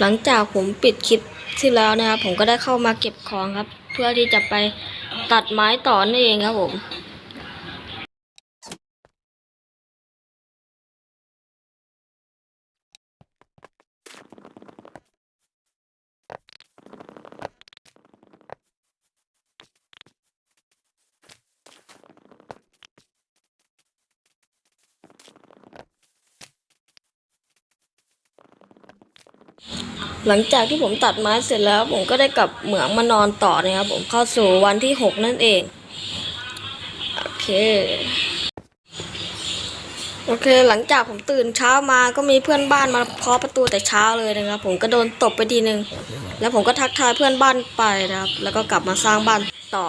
หลังจากผมปิดคลิปที่แล้วนะครับ ผมก็ได้เข้ามาเก็บของครับ เพื่อที่จะไปตัดไม้ต่อนั่นเองครับผม หลังจากที่ผมตัดไม้เสร็จแล้ว ผมก็ได้กลับเหมืองมานอนต่อนะครับ ผมเข้าสู่วันที่หกนั่นเอง โอเค โอเค หลังจากผมตื่นเช้ามาก็มีเพื่อนบ้านมาเคาะประตูแต่เช้าเลยนะครับ ผมก็โดนตบไปทีนึง แล้วผมก็ทักทายเพื่อนบ้านไปนะครับ แล้วก็กลับมาสร้างบ้านต่อ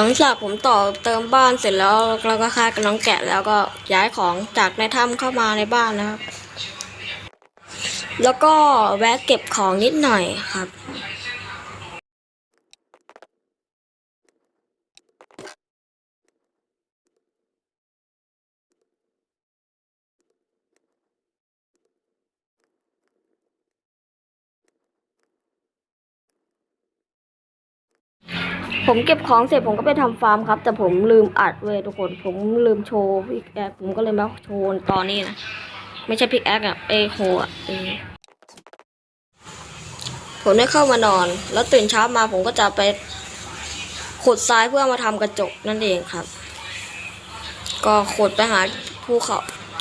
หลังจากผมต่อเติมบ้านเสร็จแล้วเราก็ค่ากับน้องแกะแล้วก็ย้ายของจากในถ้ำเข้ามาในบ้านนะครับ แล้วก็แวะเก็บของนิดหน่อยครับ ผมเก็บของเสร็จผมก็ไปทำฟาร์มครับ แต่ผมลืมอัดเว้ยทุกคน ผมลืมโชว์พิกแอคผมก็เลยมาโชว์ตอนนี้นะ ไม่ใช่พิกแอคอะเอโฮอะเอผมได้เข้ามานอน แล้วตื่นเช้ามาผมก็จะไปขุดทรายเพื่อมาทำกระจกนั่นเองครับ ก็ขุดไปหาภูเขา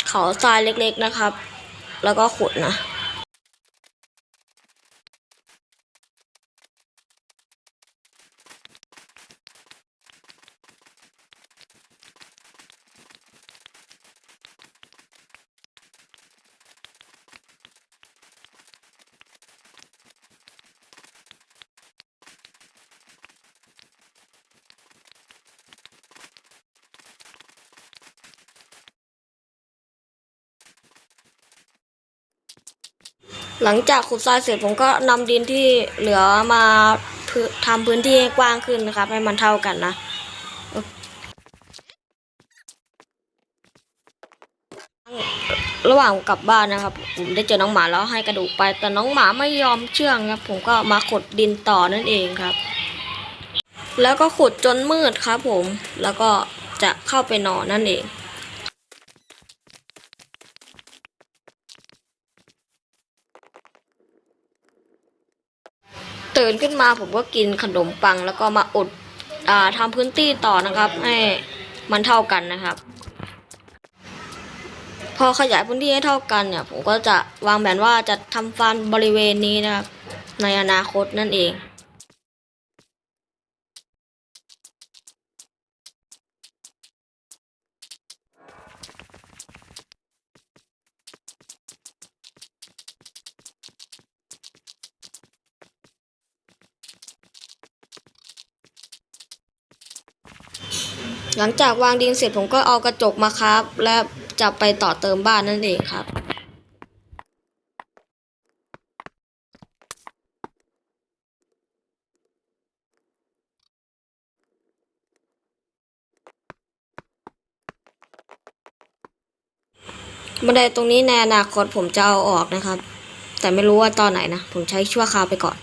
เขาทรายเล็ก ๆนะครับ แล้วก็ขุดนะ หลังจากขุดทรายเสร็จผมก็นำดินที่เหลือมาทำพื้นที่ให้กว้างขึ้นนะครับ ให้มันเท่ากันนะระหว่างกลับบ้านนะครับ ผมได้เจอน้องหมาแล้วให้กระดูกไป แต่น้องหมาไม่ยอมเชื่องครับ ผมก็มาขุดดินต่อนั่นเองครับ แล้วก็ขุดจนมืดครับผมแล้วก็จะเข้าไปนอนนั่นเอง ตื่นขึ้นมาผมก็กินขนมปังแล้วก็มาอดอ่าทำพื้นที่ต่อนะครับ ให้มันเท่ากันนะครับ พอขยายพื้นที่ให้เท่ากันเนี่ย ผมก็จะวางแผนว่าจะทำฟาร์มบริเวณนี้นะครับ ในอนาคตนั่นเอง หลังจากวางดินเสร็จผมก็เอากระจกมาครับ และจะไปต่อเติมบ้านนั่นเองครับ บันไดตรงนี้ในอนาคตผมจะเอาออกนะครับ แต่ไม่รู้ว่าตอนไหนนะ ผมใช้ชั่วคราวไปก่อน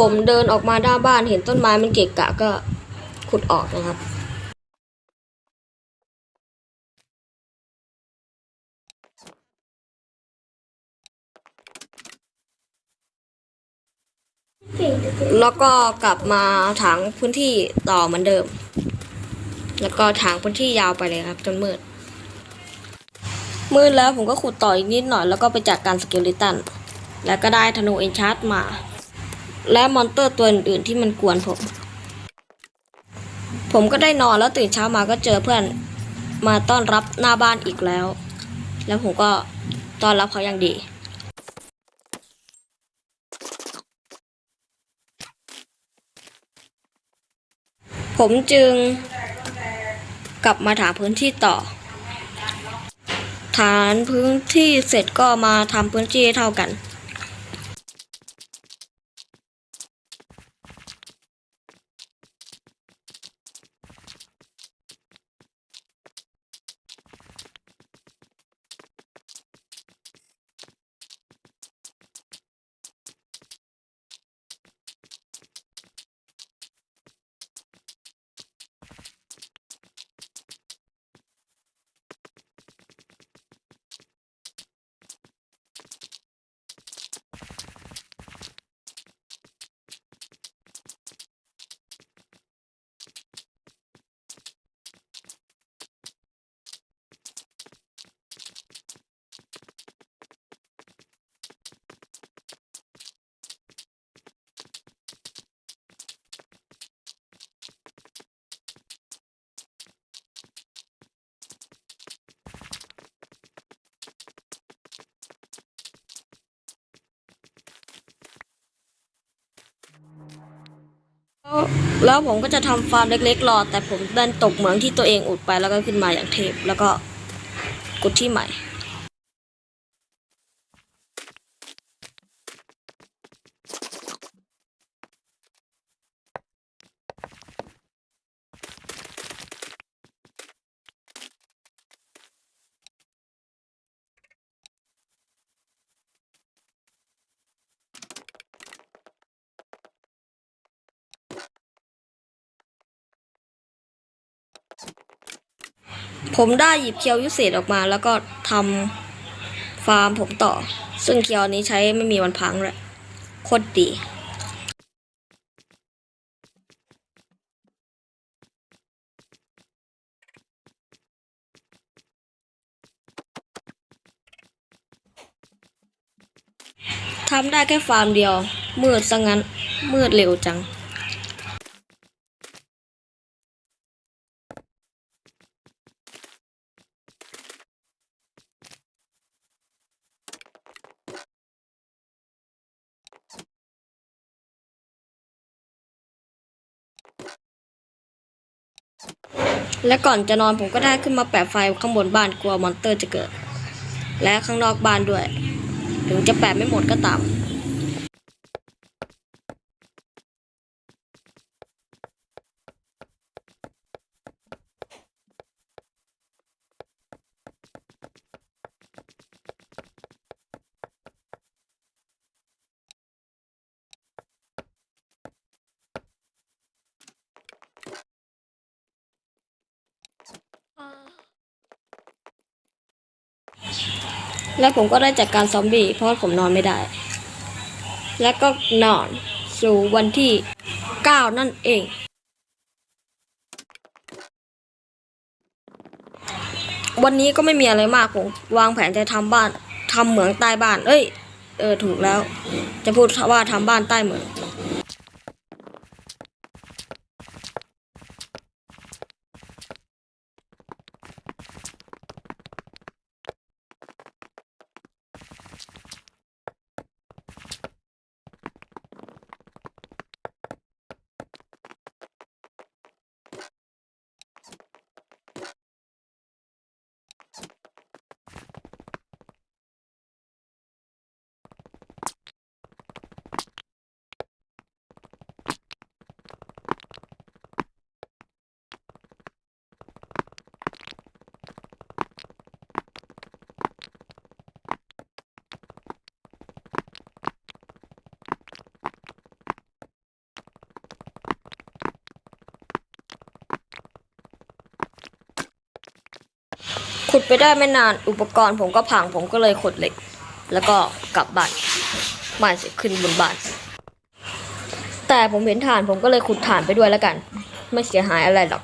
ผมเดินออกมาหน้าบ้านเห็นต้นไม้มันเกะกะก็ขุดออกนะครับ แล้วก็กลับมาถางพื้นที่ต่อเหมือนเดิม แล้วก็ถางพื้นที่ยาวไปเลยครับจนมืด มืดแล้วผมก็ขุดต่ออีกนิดหน่อยแล้วก็ไปจัดการสเกลลิตัน แล้วก็ได้ธนูเอนชาร์ตมา และมอนเตอร์ตัวอื่นๆที่มันกวนผม ผมก็ได้นอนแล้วตื่นเช้ามาก็เจอเพื่อนมาต้อนรับหน้าบ้านอีกแล้ว แล้วผมก็ต้อนรับเขาอย่างดีผมจึงกลับมาถางพื้นที่ต่อ ฐานพื้นที่เสร็จก็มาทำพื้นที่ให้เท่ากัน แล้วผมก็จะทำฟาร์มเล็กๆรอ แต่ผมดันตกเหมืองที่ตัวเองอุดไปแล้วก็ขึ้นมาอย่างเทพแล้วก็กดที่ใหม่ ผมได้หยิบเคียววิเศษออกมาแล้วก็ทำฟาร์มผมต่อ ซึ่งเคียวนี้ใช้ไม่มีวันพังเลยโคตรดีทำได้แค่ฟาร์มเดียว มืดซะงั้น มืดเร็วจัง และก่อนจะนอนผมก็ได้ขึ้นมาแปะไฟข้างบนบ้านกลัวมอนเตอร์จะเกิด และข้างนอกบ้านด้วย ถึงจะแปะไม่หมดก็ตาม และผมก็ได้จัดการซอมบี้เพราะผมนอนไม่ได้ และก็นอนสู่วันที่ 9 นั่นเอง วันนี้ก็ไม่มีอะไรมาก ผมวางแผนจะทำบ้านทำเหมืองใต้บ้าน เอ้ย เออ ถูกแล้ว จะพูดว่าทำบ้านใต้เหมือง ขุดไปได้ไม่นานอุปกรณ์ผมก็พังผมก็เลยขุดเหล็ก แล้วก็กลับบ้านไม่สิขึ้นบนบ้าน แต่ผมเห็นฐานผมก็เลยขุดฐานไปด้วยแล้วกัน ไม่เสียหายอะไรหรอก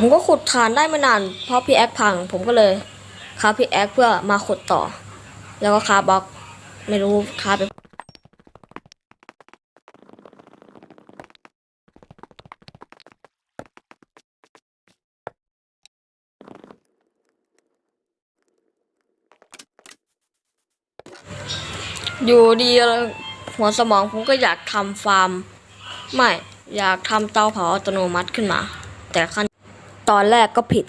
ผมก็ขุดฐานได้ไม่นาน เพราะพี่แอคพัง ผมก็เลยคาพี่แอคเพื่อมาขุดต่อ แล้วก็คาบล็อก ไม่รู้คาไปอยู่ดีหัวสมองผมก็อยากทำฟาร์ม ไม่ อยากทำเตาเผาอัตโนมัติขึ้นมา แต่ขั้น ตอนแรกก็ผิด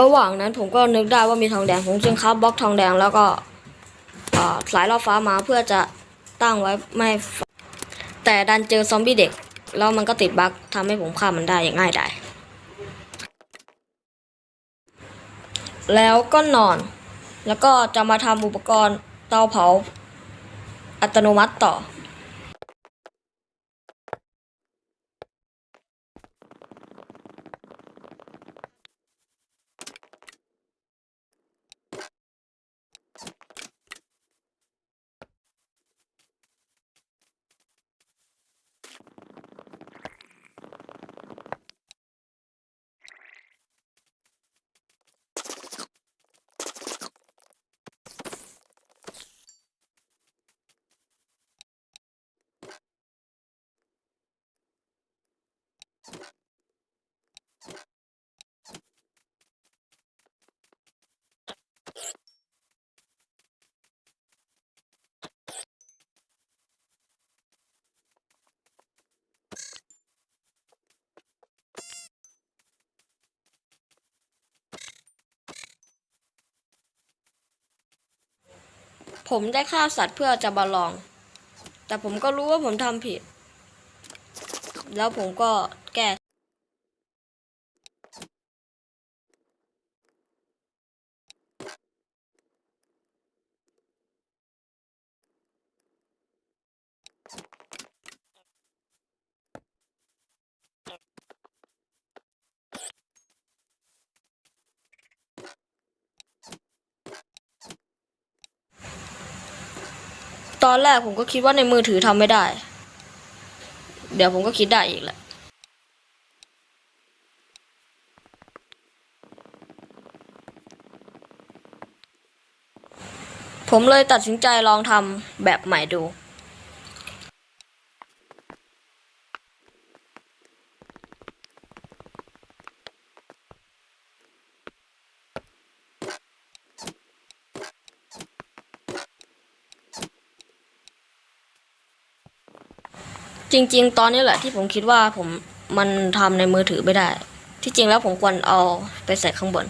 ระหว่างนั้นผมก็นึกได้ว่ามีทองแดงผมจึงคับบล็อกทองแดงแล้วก็สายล่อฟ้ามาเพื่อจะตั้งไว้ไม่แต่ดันเจอซอมบี้เด็ก แล้วมันก็ติดบั๊กทำให้ผมฆ่ามันได้อย่างง่ายดายแล้วก็นอน แล้วก็จะมาทำอุปกรณ์เตาเผา อัตโนมัติต่อ ผมได้ฆ่าสัตว์เพื่อจะบาลอง แต่ผมก็รู้ว่าผมทำผิด แล้วผมก็แก้ ตอนแรกผมก็คิดว่าในมือถือทำไม่ได้ เดี๋ยวผมก็คิดได้อีกแหละผมเลยตัดสินใจลองทำแบบใหม่ดู จริง ๆ ตอนนี้แหละที่ผมคิดว่าผมมันทำในมือถือไม่ได้ ที่จริงแล้วผมควรเอาไปใส่ข้างบน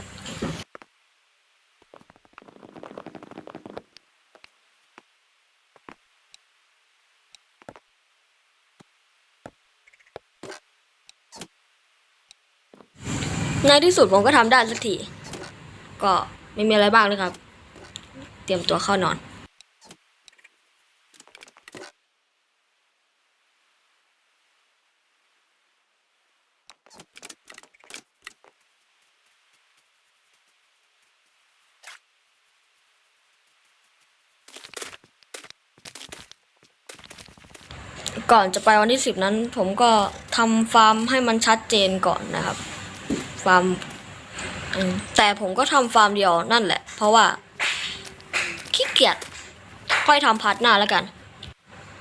ในที่สุดผมก็ทำได้สักที ก็ไม่มีอะไรบ้างเลยครับ เตรียมตัวเข้านอน ก่อนจะไปวันที่สิบนั้น ผมก็ทำฟาร์มให้มันชัดเจนก่อนนะครับ ฟาร์มแต่ผมก็ทำฟาร์มเดียวนั่นแหละ เพราะว่าขี้เกียจค่อยทำพาร์ทหน้าแล้วกัน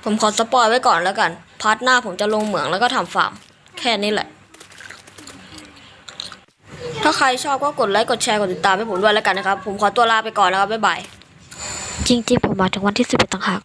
ผมขอสปอยไว้ก่อนแล้วกัน พาร์ทหน้าผมจะลงเหมืองแล้วก็ทำฟาร์ม แค่นี้แหละ ถ้าใครชอบก็กดไลค์กดแชร์กดติดตามให้ผมด้วยแล้วกันนะครับ ผมขอตัวลาไปก่อนนะครับบ๊ายบายจริงๆผมมาถึงวันที่สิบเอ็ดต่างหาก